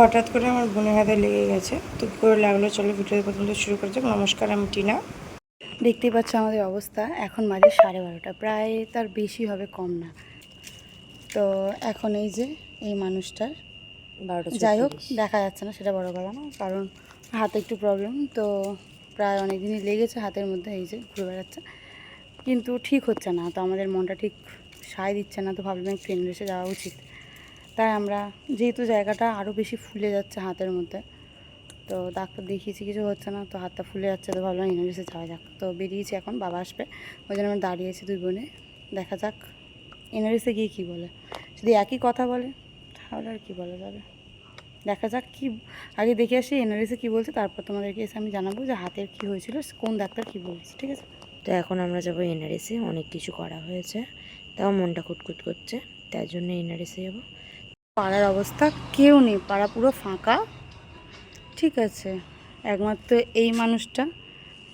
হঠাৎ করে আমার বোনের হাতে লেগে গেছে। তো কী করে লাগল চলো ভিডিও পর্যন্ত শুরু করা যাক। নমস্কার আমি টিনা। দেখতেই পাচ্ছ আমাদের অবস্থা। এখন মাঝে সাড়ে বারোটা। প্রায় তার বেশি হবে কম না। তো এখন এই যে এই মানুষটার বারোটা যাই হোক দেখা যাচ্ছে না সেটা বড় কথা না কারণ হাতে একটু প্রবলেম তো প্রায় অনেক দিনই লেগেছে হাতের মধ্যে এই যে ঘুরে বেড়াচ্ছে। কিন্তু ঠিক হচ্ছে না। তো আমাদের মনটা ঠিক সায় দিচ্ছে না তো ভাবলাম একটু এসে যাওয়া উচিত। তাই আমরা, যেহেতু জায়গাটা আরও বেশি ফুলে যাচ্ছে হাতের মধ্যে, তো ডাক্তার দেখিয়েছি কিছু হচ্ছে না, তো হাতটা ফুলে যাচ্ছে তো ভাবলাম ইউনিভার্সিটি যাওয়া যাক। তো বেরিয়েছি এখন, বাবা আসবে, ওই জন্য আমরা দাঁড়িয়েছি দুই বোনে, দেখা যাক ইউনিভার্সিটি গিয়ে কী বলে। যদি একই কথা বলে, তাহলে আর কী বলা যাবে? দেখা যাক কি, আগে দেখে আসি এনআরএসে কী বলছে, তারপর তোমাদেরকে এসে আমি জানাব যে হাতের কী হয়েছিল, কোন ডাক্তার কী বলছে, ঠিক আছে? তো এখন আমরা যাব এনআরএসে অনেক কিছু করা হয়েছে, তাও মনটা কুটকুট করছে তার জন্য এনআরএসে যাব। পাড়ার অবস্থা কেউ নেই, পাড়া পুরো ফাঁকা। ঠিক আছে, একমাত্র এই মানুষটা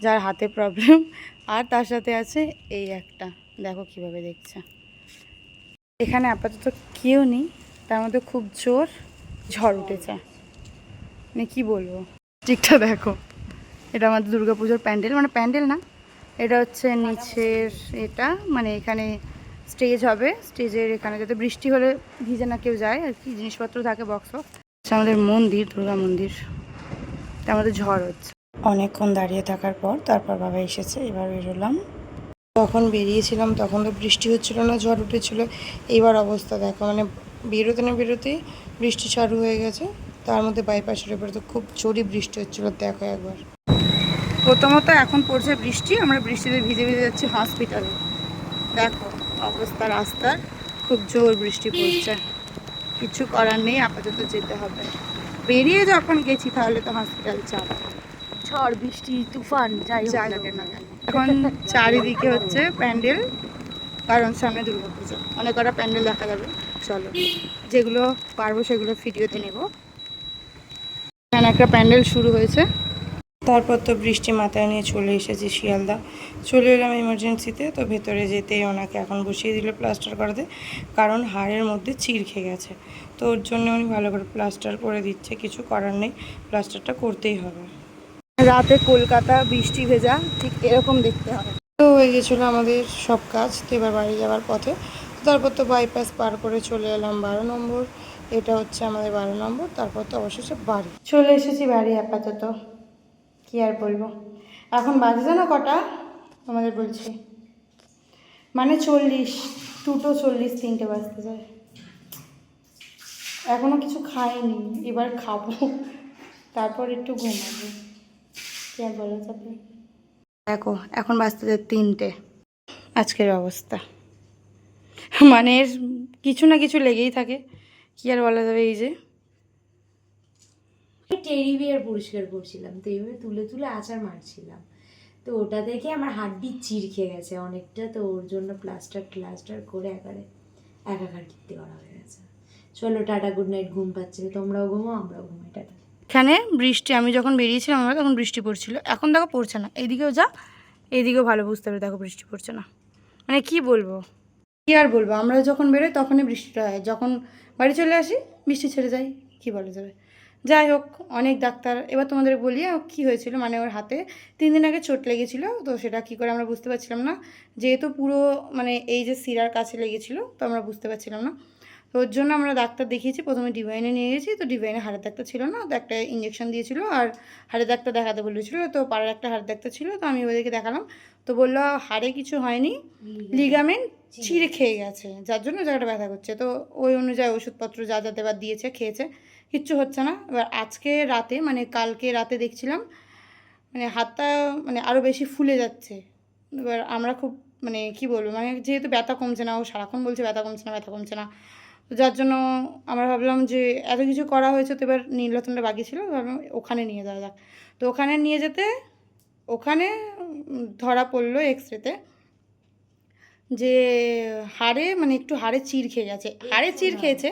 যার হাতে প্রবলেম আর তার সাথে আছে এই একটা। দেখো কীভাবে দেখছে। এখানে আপাতত কেউ নেই, তার মধ্যে খুব জোর ঝড় উঠেছে। মানে কি বলব? ঠিকটা দেখো, এটা আমাদের দুর্গাপুজোর প্যান্ডেল। মানে প্যান্ডেল না, এটা হচ্ছে নিচের এটা মানে এখানে স্টেজ হবে। স্টেজের এখানে যাতে বৃষ্টি হলে ভিজে না কেউ যায় আর কি জিনিসপত্র থাকে বক্স বক্স আমাদের মন্দির দুর্গা মন্দির। আমাদের ঝড় হচ্ছে। অনেকক্ষণ দাঁড়িয়ে থাকার পর তারপর বাবা এসেছে এবার বেরোলাম। তখন বেরিয়েছিলাম তখন তো বৃষ্টি হচ্ছিল না ঝড় উঠেছিল। এইবার অবস্থা দেখো মানে বেরোতে না বেরোতেই বৃষ্টি চালু হয়ে গেছে। তার মধ্যে বাইপাসের উপরে তো খুব জোরই বৃষ্টি হচ্ছিল দেখো একবার। প্রথমত এখন পড়ছে বৃষ্টি আমরা বৃষ্টিতে ভিজে ভিজে যাচ্ছি হসপিটালে দেখো অবস্থা রাস্তার খুব জোর বৃষ্টি পড়ছে। কিছু করার নেই আপাতত যেতে হবে। বেরিয়ে যখন গেছি তাহলে তো হসপিটাল চাপ ঝড় বৃষ্টি তুফান যাই না এখন চারিদিকে হচ্ছে প্যান্ডেল কারণ সামনে দুর্গা পুজো অনেক কটা প্যান্ডেল দেখা যাবে চলো। যেগুলো পারব সেগুলো ভিডিওতে নেব। এখানে একটা প্যান্ডেল শুরু হয়েছে। তারপর তো বৃষ্টি মাথায় নিয়ে চলে এসেছি শিয়ালদা। চলে এলাম ইমার্জেন্সিতে তো ভেতরে যেতেই ওনাকে এখন বসিয়ে দিল প্লাস্টার করাতে, কারণ হাড়ের মধ্যে চির খেয়ে গেছে। তো ওর জন্য উনি ভালো করে প্লাস্টার করে দিচ্ছে, কিছু করার নেই প্লাস্টারটা করতেই হবে। রাতে কলকাতা বৃষ্টি ভেজা, ঠিক এরকম দেখতে হয় তো হয়ে গেছিল আমাদের সব কাজ, তো এবার বাড়ি যাওয়ার পথে। তারপর তো বাইপাস পার করে চলে এলাম বারো নম্বর। এটা হচ্ছে আমাদের বারো নম্বর, তারপর তো অবশেষে বাড়ি। চলে এসেছি বাড়ি আপাতত। কি আর বলব? এখন বাজে জানো কটা? তোমাদের বলছি। মানে চল্লিশ, দুটো চল্লিশ, তিনটে বাজতে যায়। এখনও কিছু খাইনি, এবার খাব। তারপর একটু ঘুমাবো। কি আর বলা যাবে দেখো, এখন বাজতে যায় তিনটে। আজকের অবস্থা। মানে কিছু না কিছু লেগেই থাকে। কি আর বলা যাবে এই যে? টেরি বিয়ার পরিষ্কার করছিলাম। তো এইভাবে তুলে তুলে আচার মারছিলাম। তো ওটা দেখে আমার হাড্ডি চির খেয়ে গেছে অনেকটা। তো ওর জন্য প্লাস্টার প্লাস্টার করে একারে একাকার কীর্তি করা হয়ে গেছে। চলো টাটা গুড নাইট ঘুম পাচ্ছে তোমরাও ঘুমো আমরাও ঘুমাই টাটা। এখানে বৃষ্টি আমি যখন বেরিয়েছিলাম আমরা তখন বৃষ্টি পড়ছিল। এখন দেখো পড়ছে না। এইদিকেও যা এইদিকেও ভালো বুঝতে পারি দেখো বৃষ্টি পড়ছে না। মানে কি বলব? কি আর বলব? আমরা যখন বেরোই তখনই বৃষ্টিটা হয়। যখন বাড়ি চলে আসি বৃষ্টি ছেড়ে যাই। কি বলা যাবে? যাই হোক অনেক ডাক্তার এবার তোমাদের বলি কি হয়েছিল মানে ওর হাতে তিন দিন আগে চোট লেগেছিল তো সেটা কি করে আমরা বুঝতে পারছিলাম না। যেহেতু পুরো মানে এই যে শিরার কাছে লেগেছিল তো আমরা বুঝতে পারছিলাম না। তো ওর জন্য আমরা ডাক্তার দেখিয়েছি প্রথমে ডিভাইনে নিয়ে গেছি তো ডিভাইনে হাড়ের ডাক্তার ছিল না তো একটা ইঞ্জেকশন দিয়েছিল আর হাড়ের ডাক্তার দেখাতে বলেছিল তো পাড়ার একটা হাড়ের ডাক্তার ছিল তো আমি ওদেরকে দেখালাম। তো বলল হাড়ে কিছু হয়নি লিগামেন্ট ছিঁড়ে খেয়ে গেছে, যার জন্য জায়গাটা ব্যথা করছে। তো ওই অনুযায়ী ওষুধপত্র যা যা দেবার দিয়েছে, খেয়েছে, কিচ্ছু হচ্ছে না। এবার আজকে রাতে মানে কালকে রাতে দেখছিলাম মানে হাতটা মানে আরও বেশি ফুলে যাচ্ছে। এবার আমরা খুব মানে কি বলব মানে যেহেতু ব্যথা কমছে না, ও সারাক্ষণ বলছে ব্যথা কমছে না, ব্যথা কমছে না। তো যার জন্য আমরা ভাবলাম যে এত কিছু করা হয়েছে তো এবার নীলরতনটা বাকি ছিল ভাবলাম ওখানে নিয়ে যাওয়া যাক। তো ওখানে নিয়ে যেতে, ওখানে ধরা পড়ল এক্স রেতে যে হাড়ে মানে একটু হাড়ে চির খেয়ে গেছে হাড়ে চির খেয়েছে?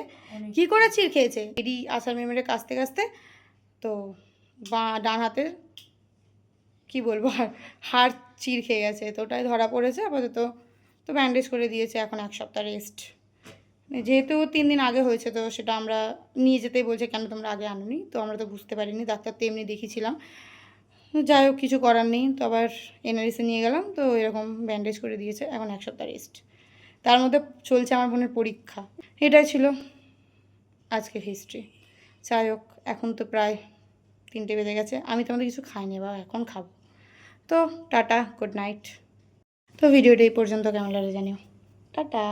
কি করে চির খেয়েছে। এডি আসার মেমেরে কাছতে কাছতে তো বা ডান হাতের কি বলব? আর হাড় চির খেয়ে গেছে। তো ওটাই ধরা পড়েছে আপাতত তো ব্যান্ডেজ করে দিয়েছে এখন এক সপ্তাহ রেস্ট যেহেতু তিন দিন আগে হয়েছে তো সেটা আমরা নিয়ে যেতেই বলছে কেন তোমরা আগে আনোনি? তো আমরা তো বুঝতে পারিনি ডাক্তার তো এমনি দেখিয়েছিলাম। যাই হোক, কিছু করার নেই। তো আবার এনআরএসে নিয়ে গেলাম, তো এরকম ব্যান্ডেজ করে দিয়েছে, এখন এক সপ্তাহ রেস্ট তার মধ্যে চলছে আমার বোনের পরীক্ষা। এটাই ছিল আজকের হিস্ট্রি যাই হোক, এখন তো প্রায় তিনটে বেজে গেছে। আমি তোমাদের কিছু খাইনি বা এখন খাব। তো টাটা গুড নাইট তো ভিডিওটা এই পর্যন্ত, কেমন লাগে জানিও। টাটা।